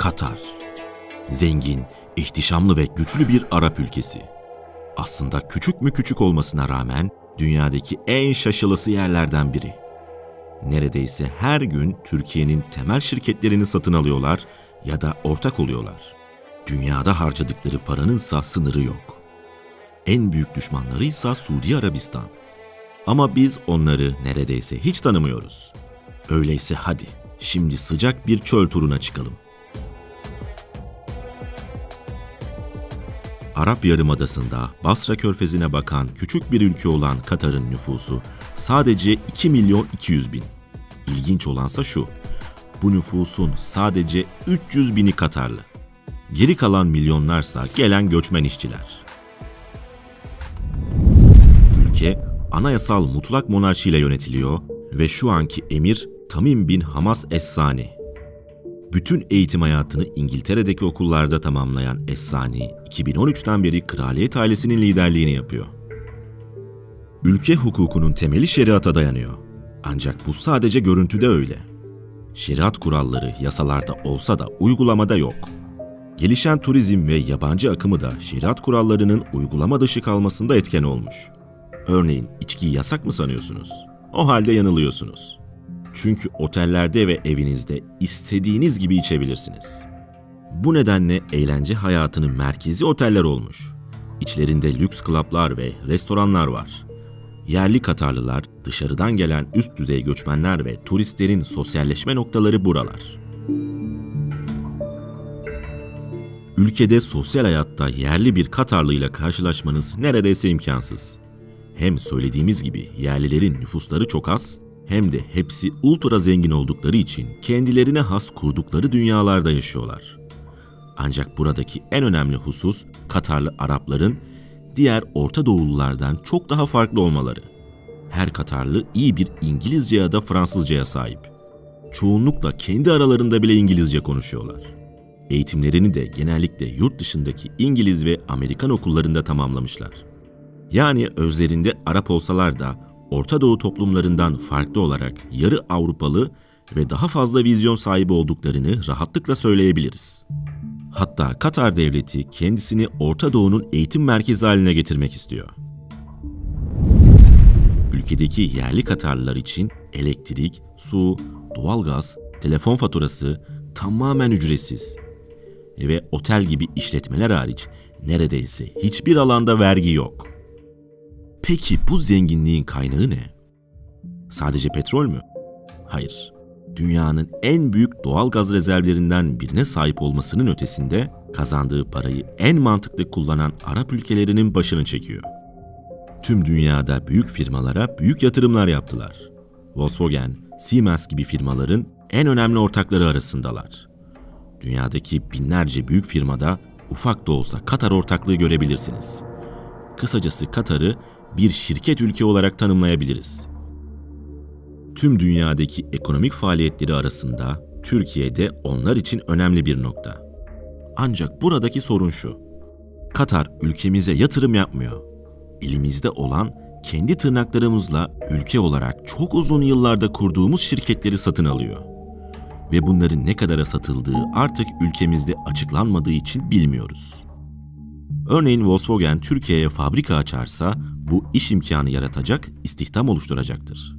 Katar. Zengin, ihtişamlı ve güçlü bir Arap ülkesi. Aslında küçük mü küçük olmasına rağmen dünyadaki en şaşılısı yerlerden biri. Neredeyse her gün Türkiye'nin temel şirketlerini satın alıyorlar ya da ortak oluyorlar. Dünyada harcadıkları paranın ise sınırı yok. En büyük düşmanları ise Suudi Arabistan. Ama biz onları neredeyse hiç tanımıyoruz. Öyleyse hadi şimdi sıcak bir çöl turuna çıkalım. Arap Yarımadası'nda Basra Körfezi'ne bakan küçük bir ülke olan Katar'ın nüfusu sadece 2 milyon 200 bin. İlginç olansa şu, bu nüfusun sadece 300 bini Katarlı. Geri kalan milyonlarsa gelen göçmen işçiler. Ülke anayasal mutlak monarşiyle yönetiliyor ve şu anki emir Tamim bin Hamas Es-Sani. Bütün eğitim hayatını İngiltere'deki okullarda tamamlayan Es-Sani, 2013'ten beri kraliyet ailesinin liderliğini yapıyor. Ülke hukukunun temeli şeriata dayanıyor. Ancak bu sadece görüntüde öyle. Şeriat kuralları yasalarda olsa da uygulamada yok. Gelişen turizm ve yabancı akımı da şeriat kurallarının uygulama dışı kalmasında etken olmuş. Örneğin içkiyi yasak mı sanıyorsunuz? O halde yanılıyorsunuz. Çünkü otellerde ve evinizde istediğiniz gibi içebilirsiniz. Bu nedenle eğlence hayatının merkezi oteller olmuş. İçlerinde lüks klaplar ve restoranlar var. Yerli Katarlılar, dışarıdan gelen üst düzey göçmenler ve turistlerin sosyalleşme noktaları buralar. Ülkede sosyal hayatta yerli bir Katarlıyla karşılaşmanız neredeyse imkansız. Hem söylediğimiz gibi yerlilerin nüfusları çok az, hem de hepsi ultra zengin oldukları için kendilerine has kurdukları dünyalarda yaşıyorlar. Ancak buradaki en önemli husus Katarlı Arapların diğer Orta Doğululardan çok daha farklı olmaları. Her Katarlı iyi bir İngilizce ya da Fransızcaya sahip. Çoğunlukla kendi aralarında bile İngilizce konuşuyorlar. Eğitimlerini de genellikle yurt dışındaki İngiliz ve Amerikan okullarında tamamlamışlar. Yani özlerinde Arap olsalar da Orta Doğu toplumlarından farklı olarak yarı Avrupalı ve daha fazla vizyon sahibi olduklarını rahatlıkla söyleyebiliriz. Hatta Katar devleti kendisini Orta Doğu'nun eğitim merkezi haline getirmek istiyor. Ülkedeki yerli Katarlılar için elektrik, su, doğalgaz, telefon faturası tamamen ücretsiz. Ve otel gibi işletmeler hariç neredeyse hiçbir alanda vergi yok. Peki bu zenginliğin kaynağı ne? Sadece petrol mü? Hayır. Dünyanın en büyük doğal gaz rezervlerinden birine sahip olmasının ötesinde kazandığı parayı en mantıklı kullanan Arap ülkelerinin başını çekiyor. Tüm dünyada büyük firmalara büyük yatırımlar yaptılar. Volkswagen, Siemens gibi firmaların en önemli ortakları arasındalar. Dünyadaki binlerce büyük firmada ufak da olsa Katar ortaklığı görebilirsiniz. Kısacası Katar'ı bir şirket ülke olarak tanımlayabiliriz. Tüm dünyadaki ekonomik faaliyetleri arasında Türkiye'de onlar için önemli bir nokta. Ancak buradaki sorun şu. Katar ülkemize yatırım yapmıyor. Elimizde olan kendi tırnaklarımızla ülke olarak çok uzun yıllarda kurduğumuz şirketleri satın alıyor. Ve bunların ne kadara satıldığı artık ülkemizde açıklanmadığı için bilmiyoruz. Örneğin Volkswagen Türkiye'ye fabrika açarsa bu iş imkanı yaratacak, istihdam oluşturacaktır.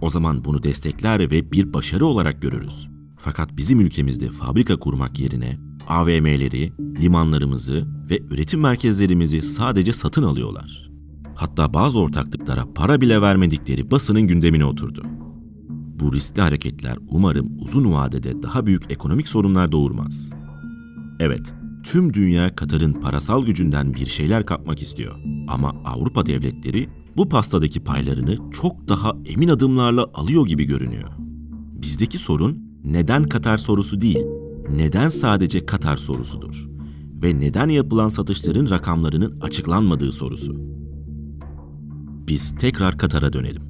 O zaman bunu destekler ve bir başarı olarak görürüz. Fakat bizim ülkemizde fabrika kurmak yerine AVM'leri, limanlarımızı ve üretim merkezlerimizi sadece satın alıyorlar. Hatta bazı ortaklıklara para bile vermedikleri basının gündemine oturdu. Bu riskli hareketler umarım uzun vadede daha büyük ekonomik sorunlar doğurmaz. Evet, tüm dünya Katar'ın parasal gücünden bir şeyler kapmak istiyor. Ama Avrupa devletleri bu pastadaki paylarını çok daha emin adımlarla alıyor gibi görünüyor. Bizdeki sorun neden Katar sorusu değil, neden sadece Katar sorusudur ve neden yapılan satışların rakamlarının açıklanmadığı sorusu. Biz tekrar Katar'a dönelim.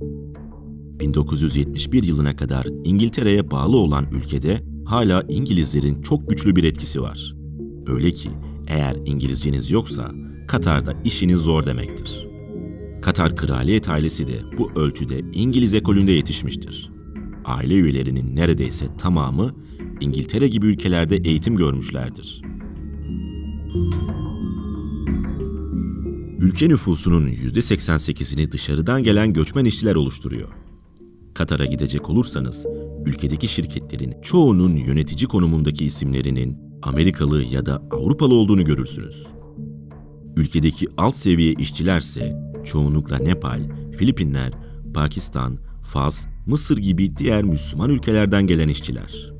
1971 yılına kadar İngiltere'ye bağlı olan ülkede hala İngilizlerin çok güçlü bir etkisi var. Öyle ki eğer İngilizceniz yoksa Katar'da işiniz zor demektir. Katar kraliyet ailesi de bu ölçüde İngiliz ekolünde yetişmiştir. Aile üyelerinin neredeyse tamamı İngiltere gibi ülkelerde eğitim görmüşlerdir. Ülke nüfusunun %88'ini dışarıdan gelen göçmen işçiler oluşturuyor. Katar'a gidecek olursanız, ülkedeki şirketlerin çoğunun yönetici konumundaki isimlerinin Amerikalı ya da Avrupalı olduğunu görürsünüz. Ülkedeki alt seviye işçilerse çoğunlukla Nepal, Filipinler, Pakistan, Fas, Mısır gibi diğer Müslüman ülkelerden gelen işçiler.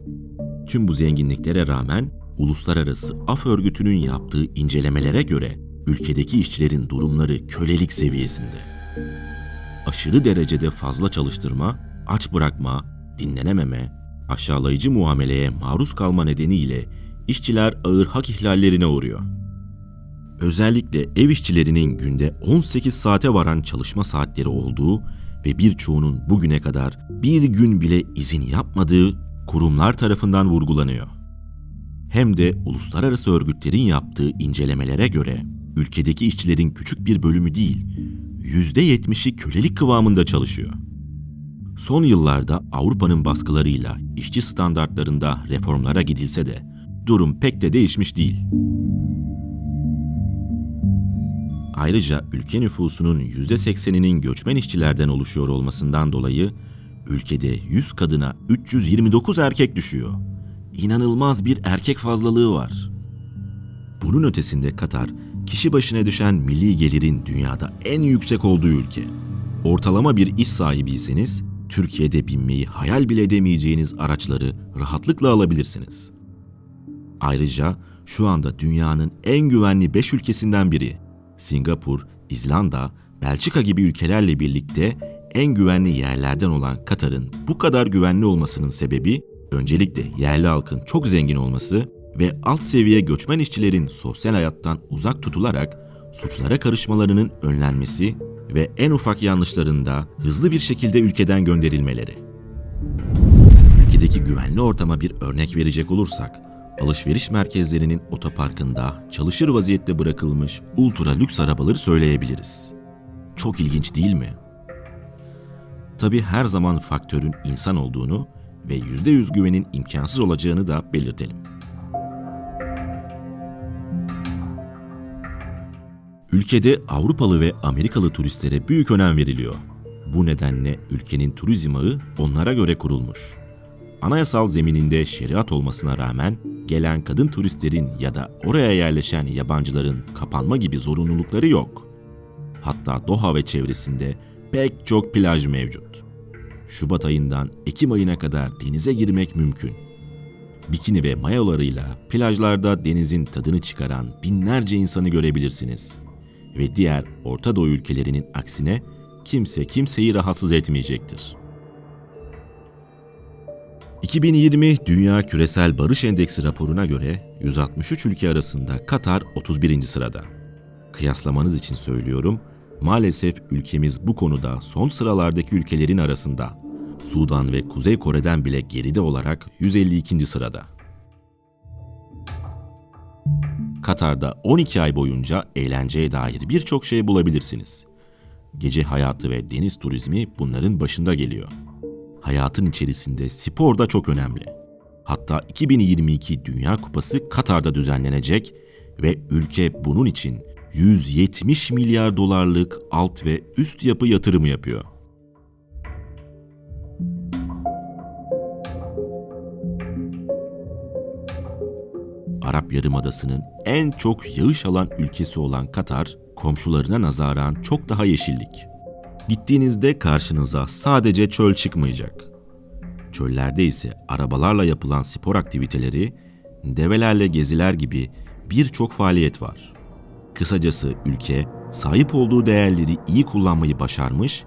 Tüm bu zenginliklere rağmen Uluslararası Af Örgütü'nün yaptığı incelemelere göre ülkedeki işçilerin durumları kölelik seviyesinde. Aşırı derecede fazla çalıştırma, aç bırakma, dinlenememe, aşağılayıcı muameleye maruz kalma nedeniyle işçiler ağır hak ihlallerine uğruyor. Özellikle ev işçilerinin günde 18 saate varan çalışma saatleri olduğu ve birçoğunun bugüne kadar bir gün bile izin yapmadığı kurumlar tarafından vurgulanıyor. Hem de uluslararası örgütlerin yaptığı incelemelere göre ülkedeki işçilerin küçük bir bölümü değil, %70'i kölelik kıvamında çalışıyor. Son yıllarda Avrupa'nın baskılarıyla işçi standartlarında reformlara gidilse de durum pek de değişmiş değil. Ayrıca ülke nüfusunun %80'inin göçmen işçilerden oluşuyor olmasından dolayı ülkede 100 kadına 329 erkek düşüyor. İnanılmaz bir erkek fazlalığı var. Bunun ötesinde Katar, kişi başına düşen milli gelirin dünyada en yüksek olduğu ülke. Ortalama bir iş sahibiyseniz, Türkiye'de binmeyi hayal bile edemeyeceğiniz araçları rahatlıkla alabilirsiniz. Ayrıca şu anda dünyanın en güvenli 5 ülkesinden biri. Singapur, İzlanda, Belçika gibi ülkelerle birlikte en güvenli yerlerden olan Katar'ın bu kadar güvenli olmasının sebebi öncelikle yerli halkın çok zengin olması ve alt seviye göçmen işçilerin sosyal hayattan uzak tutularak suçlara karışmalarının önlenmesi ve en ufak yanlışlarında hızlı bir şekilde ülkeden gönderilmeleri. Ülkedeki güvenli ortama bir örnek verecek olursak, alışveriş merkezlerinin otoparkında çalışır vaziyette bırakılmış ultra lüks arabaları söyleyebiliriz. Çok ilginç değil mi? Tabi her zaman faktörün insan olduğunu ve %100 güvenin imkansız olacağını da belirtelim. Ülkede Avrupalı ve Amerikalı turistlere büyük önem veriliyor. Bu nedenle ülkenin turizm ağı onlara göre kurulmuş. Anayasal zemininde şeriat olmasına rağmen gelen kadın turistlerin ya da oraya yerleşen yabancıların kapanma gibi zorunlulukları yok. Hatta Doha ve çevresinde pek çok plaj mevcut. Şubat ayından Ekim ayına kadar denize girmek mümkün. Bikini ve mayolarıyla plajlarda denizin tadını çıkaran binlerce insanı görebilirsiniz. Ve diğer Orta Doğu ülkelerinin aksine kimse kimseyi rahatsız etmeyecektir. 2020 Dünya Küresel Barış Endeksi raporuna göre 163 ülke arasında Katar 31. sırada. Kıyaslamanız için söylüyorum, maalesef ülkemiz bu konuda son sıralardaki ülkelerin arasında. Sudan ve Kuzey Kore'den bile geride olarak 152. sırada. Katar'da 12 ay boyunca eğlenceye dair birçok şey bulabilirsiniz. Gece hayatı ve deniz turizmi bunların başında geliyor. Hayatın içerisinde spor da çok önemli. Hatta 2022 Dünya Kupası Katar'da düzenlenecek ve ülke bunun için 170 milyar dolarlık alt ve üst yapı yatırımı yapıyor. Arap Yarımadası'nın en çok yağış alan ülkesi olan Katar, komşularına nazaran çok daha yeşillik. Gittiğinizde karşınıza sadece çöl çıkmayacak. Çöllerde ise arabalarla yapılan spor aktiviteleri, develerle geziler gibi birçok faaliyet var. Kısacası ülke sahip olduğu değerleri iyi kullanmayı başarmış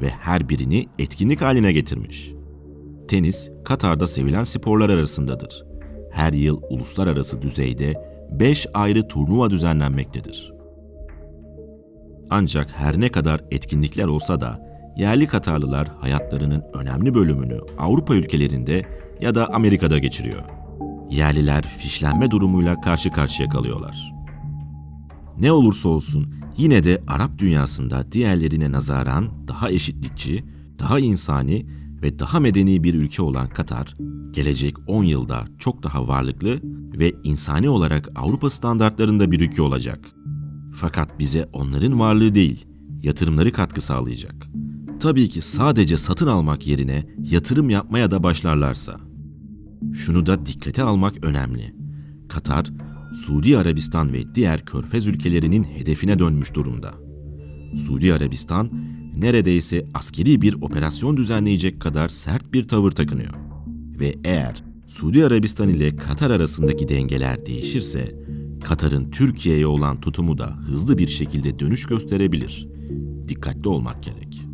ve her birini etkinlik haline getirmiş. Tenis, Katar'da sevilen sporlar arasındadır. Her yıl uluslararası düzeyde 5 ayrı turnuva düzenlenmektedir. Ancak her ne kadar etkinlikler olsa da yerli Katarlılar hayatlarının önemli bölümünü Avrupa ülkelerinde ya da Amerika'da geçiriyor. Yerliler fişlenme durumuyla karşı karşıya kalıyorlar. Ne olursa olsun yine de Arap dünyasında diğerlerine nazaran daha eşitlikçi, daha insani ve daha medeni bir ülke olan Katar, gelecek 10 yılda çok daha varlıklı ve insani olarak Avrupa standartlarında bir ülke olacak. Fakat bize onların varlığı değil, yatırımları katkı sağlayacak. Tabii ki sadece satın almak yerine yatırım yapmaya da başlarlarsa. Şunu da dikkate almak önemli. Katar, Suudi Arabistan ve diğer körfez ülkelerinin hedefine dönmüş durumda. Suudi Arabistan neredeyse askeri bir operasyon düzenleyecek kadar sert bir tavır takınıyor. Ve eğer Suudi Arabistan ile Katar arasındaki dengeler değişirse, Katar'ın Türkiye'ye olan tutumu da hızlı bir şekilde dönüş gösterebilir. Dikkatli olmak gerek.